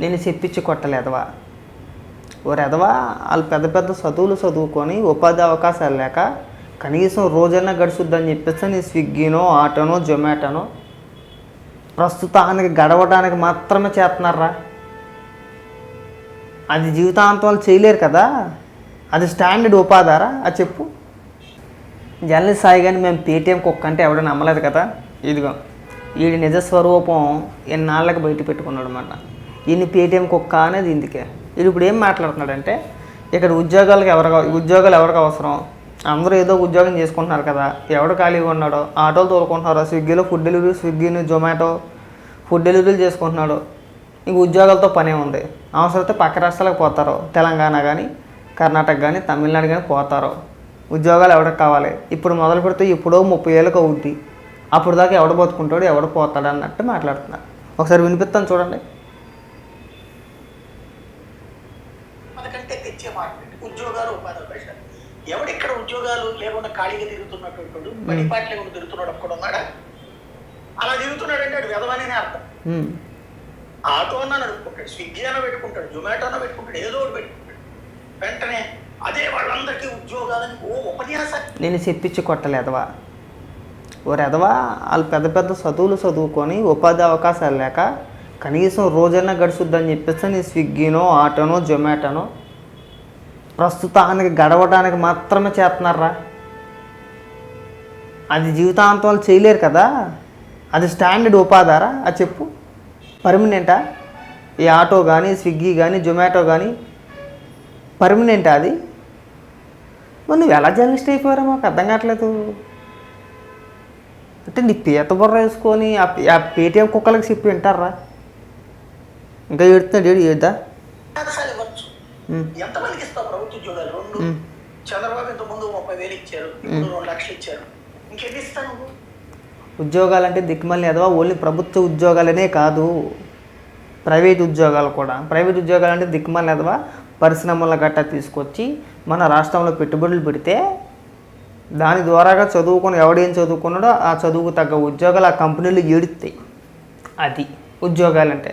నేను చెప్పించి కొట్టలేదవా? ఓ రెదవా వాళ్ళు పెద్ద పెద్ద చదువులు చదువుకొని ఉపాధి అవకాశాలు లేక కనీసం రోజైనా గడుచుద్దని చెప్పేసి నేను స్విగ్గీనో ఆటోనో జొమాటోనో ప్రస్తుతానికి గడవడానికి మాత్రమే చేస్తున్నారా? అది జీవితాంతం వాళ్ళు చేయలేరు కదా? అది స్టాండర్డ్ ఉపాధారా? అది చెప్పు. జల్లి సాయి కానీ మేము పేటీఎం కుక్క అంటే ఎవడో నమ్మలేదు కదా? ఇదిగో వీడి నిజ స్వరూపం ఎన్నాళ్ళకి బయట పెట్టుకున్నాడు అన్నమాట ఈయన పేటీఎం కుక్క అనేది ఇందుకే. వీడు ఇప్పుడు ఏం మాట్లాడుతున్నాడంటే ఇక్కడ ఉద్యోగాలకు ఎవరికి ఉద్యోగాలు ఎవరికి అవసరం? అందరూ ఏదో ఉద్యోగం చేసుకుంటున్నారు కదా ఎవడు ఖాళీగా ఉన్నాడో ఆటోలు తోలుకుంటున్నారో స్విగ్గీలో ఫుడ్ డెలివరీ స్విగ్గీని జొమాటో ఫుడ్ డెలివరీలు చేసుకుంటున్నాడు ఇంక ఉద్యోగాలతో పనే ఉంది. అవసరమైతే పక్క రాష్ట్రాలకు పోతారు తెలంగాణ కానీ కర్ణాటక కానీ తమిళనాడు కానీ పోతారు. ఉద్యోగాలు ఎవరికి కావాలి? ఇప్పుడు మొదలు పెడితే ఇప్పుడో ముప్పై ఏళ్ళకు అవుద్ది. అప్పుడు దాకా ఎవడు బతుకుంటాడు ఎవడు పోతాడు అన్నట్టు మాట్లాడుతున్నారు. ఒకసారి వినిపిస్తాను చూడండి. మనకంటే తెచ్చే మార్కెట్ ఉద్యోగాలు ఉపాధి అవకాశాలు. ఎవడిక్కడ ఉద్యోగాలు లేకుండా ఖాళీగా తిరుగుతున్నటువంటి బడిపాటి లేకుండా తిరుగుతున్నాడు ఒక్కడ ఉన్నాడా? అలా తిరుగుతున్నాడంటే వాడు వెదవనే అర్థం. ఆటో అన్న నడుపుకుంటాడు స్విగ్గీ అన్న పెట్టుకుంటాడు జొమాటో అన్న పెట్టుకుంటాడు ఏదో ఒకటి పెట్టుకుంటాడు. వెంటనే అదే వాళ్ళందరికీ ఉద్యోగాలని ఓ ఉపన్యాసాలు నేను చెప్పించి కొట్టలేదవా ఓ ఎదవా వాళ్ళు పెద్ద పెద్ద చదువులు చదువుకొని ఉపాధి అవకాశాలు లేక కనీసం రోజైనా గడుచుద్దని చెప్పేసి నేను స్విగ్గీనో ఆటోనో జొమాటోనో ప్రస్తుతానికి గడవడానికి మాత్రమే చేస్తున్నారా? అది జీవితాంతం వాళ్ళు చేయలేరు కదా? అది స్టాండర్డ్ ఉపాధారా? అది చెప్పు. పర్మనెంటా ఈ ఆటో కానీ స్విగ్గీ కానీ జొమాటో కానీ పర్మనెంటా అది? మరి నువ్వు ఎలా జర్నలిస్ట్ అయిపోయారో మాకు అర్థం కావట్లేదు. అంటే నీ పీత బుర్ర వేసుకొని ఆ పేటీఎం కుక్కలకి చెప్పి వింటారా? ఇంకా ఏడుతున్నాడు ఏడు ఏడుదా? ఎంతమందికి ఇస్తావు ప్రభుత్వ ఉద్యోగాలు? రెండు. చంద్రబాబు ఇంత ముందు ముప్పై వేలు ఇచ్చారు ఇప్పుడు రెండు లక్షలు ఇచ్చారు ఇంకెన్ని ఇస్తాను నువ్వు? ఉద్యోగాలంటే దిక్కుమల్లి ఎదవా? ఓన్లీ ప్రభుత్వ ఉద్యోగాలనే కాదు. ప్రైవేట్ ఉద్యోగాలు కూడా. ప్రైవేట్ ఉద్యోగాలు అంటే దిక్కుమల్లి ఎదవా? పరిశ్రమల గట్టా తీసుకొచ్చి మన రాష్ట్రంలో పెట్టుబడులు పెడితే దాని ద్వారాగా చదువుకొని ఎవడేం చదువుకున్నాడో ఆ చదువుకు తగ్గ ఉద్యోగాలు ఆ కంపెనీలు ఏడుస్తాయి అది. ఉద్యోగాలంటే.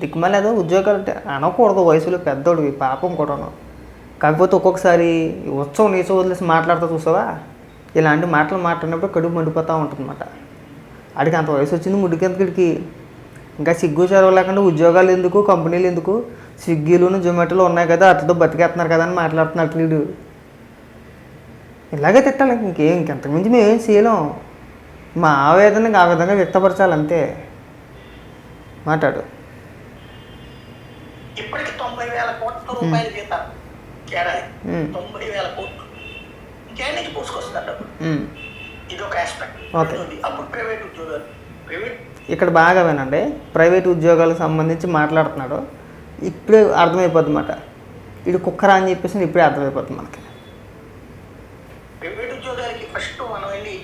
దిక్కుమల్లి ఏదో ఉద్యోగాలు అంటే అనకూడదు వయసులో పెద్దోడివి పాపం కూడాను. కాకపోతే ఒక్కొక్కసారి ఉత్సవం నీచ వదిలేసి మాట్లాడుతూ చూసావా? ఇలాంటి మాటలు మాట్లాడినప్పుడు కడుపు మండిపోతూ ఉంటుందన్నమాట. ఆడికి అంత వయసు వచ్చింది ముడికెంతకిడికి ఇంకా సిగ్గు చదవ లేకుండా ఉద్యోగాలు ఎందుకు కంపెనీలు ఎందుకు? స్విగ్గీలోను జొమాటోలు ఉన్నాయి కదా అతతో బతికేస్తున్నారు కదా అని మాట్లాడుతున్నారు వీడు. ఇలాగే తిట్టాలి ఇంకేం ఇంకెంతకుమించి మించి మేము ఏం చేయలేం. మా ఆవేదనకి ఆ విధంగా వ్యక్తపరచాలి అంతే మాట్లాడు. ఇప్పటికి తొంభై వేల కోట్ల రూపాయలు జీతాలు ఏడాది మ్మ్. తొంభై వేల కోట్లు. ఇంకేం నుంచి పూసుకొస్తారు డబ్బులు. ఇది ఒక ఆస్పెక్ట్. అప్పుడు ప్రైవేట్ ఉద్యోగాలు. ప్రైవేట్ ఇక్కడ బాగా వినండి. ప్రైవేట్ ఉద్యోగాలకు సంబంధించి మాట్లాడుతున్నాడు. ఇప్పుడే అర్థమైపోద్ది అన్నమాట. ఇది కుక్కరా అని చెప్పేసి ఇప్పుడే అర్థమైపోతుంది మనకి. ప్రైవేట్ ఉద్యోగాలకి ఫస్ట్ మనం వెళ్ళి.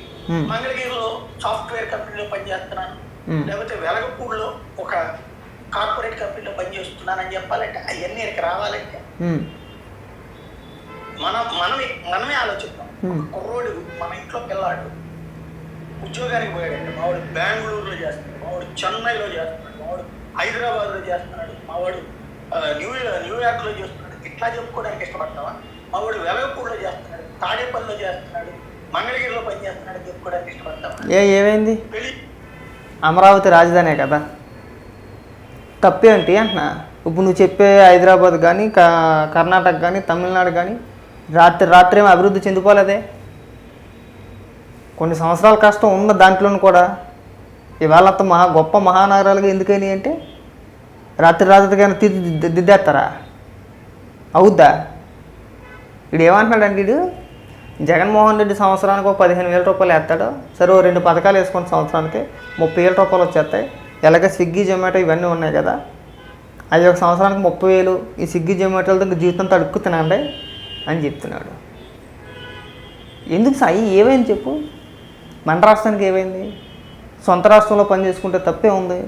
మంగళగిరిలో సాఫ్ట్వేర్ కంపెనీలో పనిచేస్తున్నాను. లేకపోతే వెలగపూడిలో ఒక కార్పొరేట్ కంపెనీలో పనిచేస్తున్నానని చెప్పాలంటే అవన్నీ ఇక్కడికి రావాలంటే. మనం మనమే మనమే ఆలోచిద్దాం. కుర్రోడు మన ఇంట్లో పిల్లాడు ఉద్యోగానికి పోయాడంటే మావాడు బెంగళూరులో చేస్తున్నాడు మావాడు చెన్నైలో చేస్తున్నాడు మావాడు హైదరాబాద్లో చేస్తున్నాడు మావాడు న్యూ న్యూయార్క్లో చేస్తున్నాడు. ఇట్లా చెప్పుకోవడానికి ఇష్టపడతావా? మావాడు వెలగపూడిలో చేస్తున్నాడు తాడేపల్లిలో చేస్తున్నాడు మంగళగిరిలో పని చేస్తున్నాడు అని చెప్పుకోవడానికి ఇష్టపడతావా? ఏ ఏమైంది? పెళ్ళి అమరావతి రాజధానే కదా. తప్పేంటి అంటున్నా. ఇప్పుడు నువ్వు చెప్పే హైదరాబాద్ కానీ కర్ణాటక కానీ తమిళనాడు కానీ రాత్రి రాత్రి ఏమి అభివృద్ధి చెందిపోలేదే కొన్ని సంవత్సరాల కష్టం ఉన్న దాంట్లోనూ కూడా ఇవాళ అంత మహా గొప్ప మహానగరాలుగా ఎందుకని అంటే రాత్రి రాత్రికైనా తీర్చి దిద్దేస్తారా? అవుద్దా? వీడు ఏమంటున్నాడండి వీడు జగన్మోహన్ రెడ్డి సంవత్సరానికి ఒక పదిహేను వేల రూపాయలు వేస్తాడు. సరే ఓ రెండు పథకాలు వేసుకున్న సంవత్సరానికి. ముప్పై వేల రూపాయలు వచ్చేస్తాయి. ఎలాగ స్విగ్గీ జొమాటో ఇవన్నీ ఉన్నాయి కదా. అది ఒక సంవత్సరానికి ముప్పై వేలు. ఈ స్విగ్గీ జొమాటోలతో ఇంక జీవితం తడుక్కు తినండి అని చెప్తున్నాడు. ఎందుకు సాయి? ఏమైంది చెప్పు. మన రాష్ట్రానికి ఏమైంది? సొంత రాష్ట్రంలో పని చేసుకుంటే తప్పే ఉంది.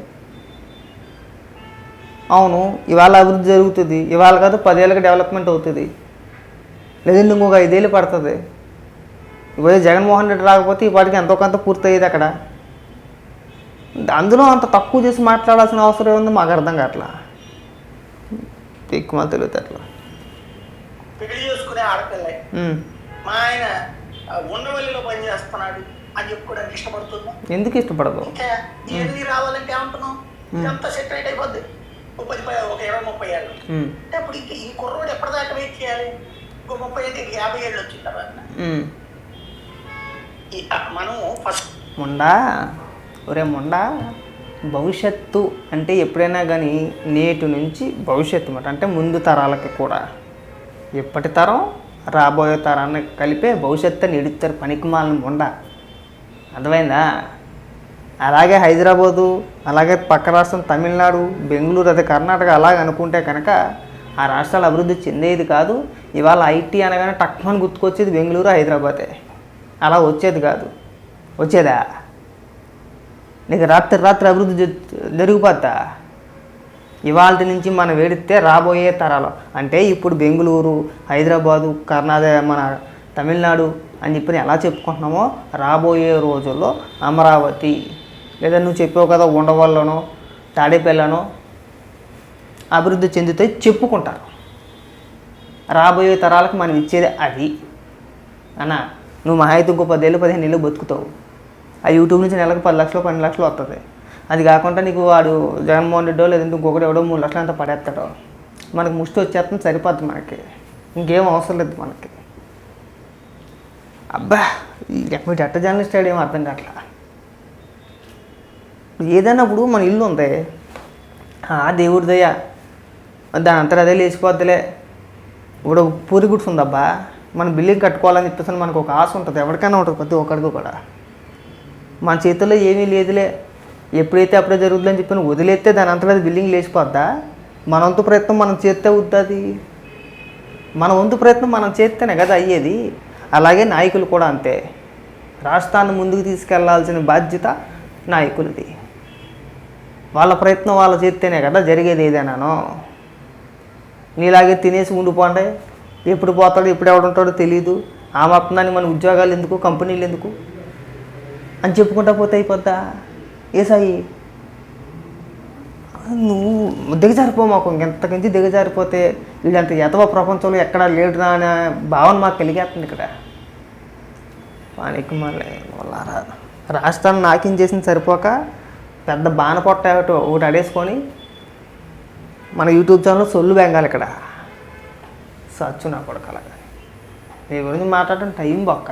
అవును ఇవాళ అభివృద్ధి జరుగుతుంది. ఇవాళ కాదు పదేళ్ళకి డెవలప్మెంట్ అవుతుంది. లేదంటే ఇంకొక ఐదేళ్ళు పడుతుంది. ఇవాళ జగన్మోహన్ రెడ్డి రాకపోతే ఈ పాటికి ఎంతో కొంత పూర్తయ్యేది అక్కడ. అందులో అంత తక్కువ చేసి మాట్లాడాల్సిన అవసరం ఏముంది? మాకు అర్థం కావట్లా. ఎక్కువ తెలివితేటలు పెళ్ళి చేసుకునే ఆడపిల్ల. ఉమ్. మా ఆయన ఉండవల్లిలో పని చేస్తున్నాడు. అని చెప్పుకోవడానికి ఇష్టపడుతుందా? ఎందుకు ఇష్టపడదు? ఇవన్నీ రావాలంటే ఏమంటున్నాం ఇదంతా సెటిల్ అయిపోద్ది. ఒక పది ప- ఒక ఇరవై ముప్పై ఏళ్ళు. ఉమ్. అంటే అప్పుడు ఇంక ఈ కుర్రోడు ఎప్పటిదాకా వెయిట్ చేయాలి? ఇంకో ముప్పై యాభై ఏళ్ళు వచ్చిన తర్వాత. మనం ఫస్ట్ ముండా ఒరే ముండా భవిష్యత్తు అంటే ఎప్పుడైనా కానీ నేటి నుంచి భవిష్యత్తు మాట అంటే ముందు తరాలకి కూడా. ఎప్పటి తరం? రాబోయే తరాన్ని కలిపే భవిష్యత్తు అని ఎడుతారు పనికిమాలను ముండ. అర్థమైందా? అలాగే హైదరాబాదు అలాగే పక్క రాష్ట్రం తమిళనాడు బెంగళూరు అదే కర్ణాటక అలాగ అనుకుంటే కనుక ఆ రాష్ట్రాలు అభివృద్ధి చెందేది కాదు. ఇవాళ ఐటీ అనగానే టక్మని గుర్తుకొచ్చేది బెంగళూరు హైదరాబాదే. అలా వచ్చేది కాదు. వచ్చేదా? నీకు రాత్రి రాత్రి అభివృద్ధి జరిగిపోతా? జరిగిపోద్దా ఇవాళ నుంచి మనం వేడితే రాబోయే తరాలు. అంటే ఇప్పుడు బెంగళూరు హైదరాబాదు కర్ణాటక మన తమిళనాడు అని చెప్పి ఎలా చెప్పుకుంటున్నామో రాబోయే రోజుల్లో అమరావతి లేదా నువ్వు చెప్పావు కదా ఉండవల్లోనో తాడేపల్లనో అభివృద్ధి చెందుతాయి చెప్పుకుంటారు. రాబోయే తరాలకు మనం ఇచ్చేది అది. అన్న నువ్వు మహా అయితే ఇంకో పదేళ్ళు పదిహేను ఏళ్ళు బతుకుతావు. ఆ యూట్యూబ్ నుంచి నెలకు పది లక్షలు పన్నెండు లక్షలు వస్తుంది అది కాకుండా నీకు వాడు జగన్మోహన్ రెడ్డో లేదంటే ఇంకొకటి ఎవడో మూడు లక్షలు అంతా పడేస్తాడో మనకు ముష్టి వచ్చేస్తుంది సరిపోద్ది మనకి. ఇంకేం అవసరం లేదు మనకి. అబ్బా ఈ మీరు ఎట్ట జర్నలిస్ట్ ఏం అర్థం కావట్లా. ఏదైనా ఇప్పుడు మన ఇల్లు ఉంది. ఆ దేవుడి దయ. దాని అంతా అదే లేచిపోద్దిలే. ఇప్పుడు పూరి గుడ్స్ ఉందబ్బా. మనం బిల్డింగ్ కట్టుకోవాలని చెప్పేసి మనకు ఒక ఆశ ఉంటుంది. ఎవరికైనా ఉంటుంది ప్రతి ఒక్కరికి కూడా. మన చేతుల్లో ఏమీ లేదులే. ఎప్పుడైతే అప్పుడే జరుగుతుందని చెప్పి వదిలేస్తే దాని అంతటా బిల్డింగ్ లేచిపోద్దా? మన వంతు ప్రయత్నం మనం చేస్తే అవుతుంది మన వంతు ప్రయత్నం మనం చేస్తేనే కదా అయ్యేది. అలాగే నాయకులు కూడా అంతే. రాష్ట్రాన్ని ముందుకు తీసుకెళ్ళాల్సిన బాధ్యత నాయకులది. వాళ్ళ ప్రయత్నం వాళ్ళు చేస్తేనే కదా జరిగేది ఏదైనాను. నీలాగే తినేసి ఉండిపోండే. ఎప్పుడు పోతాడో ఎప్పుడు ఎవడుంటాడో తెలియదు ఆ మాత్రాన్ని మన ఉద్యోగాలు ఎందుకు కంపెనీలు ఎందుకు? అని చెప్పుకుంటా పోతే అయిపోద్దా? ఏసాయి? నువ్వు దిగజారిపో మాకు. ఇంకెంతకించి దిగజారిపోతే వీళ్ళంత ఎతవ ప్రపంచంలో ఎక్కడా లేడురా అనే భావన మాకు కలిగేస్తుంది ఇక్కడ. పానికి మళ్ళీ రాష్ట్రాన్ని నాకిం చేసింది సరిపోక పెద్ద బాణ పొట్ట ఒకటి అడేసుకొని మన యూట్యూబ్ ఛానల్ సొల్లు బెంగాలి ఇక్కడ. సచ్చు నా కొడుకు అలాగా. నీ గురించి మాట్లాడటం టైం బొక్క.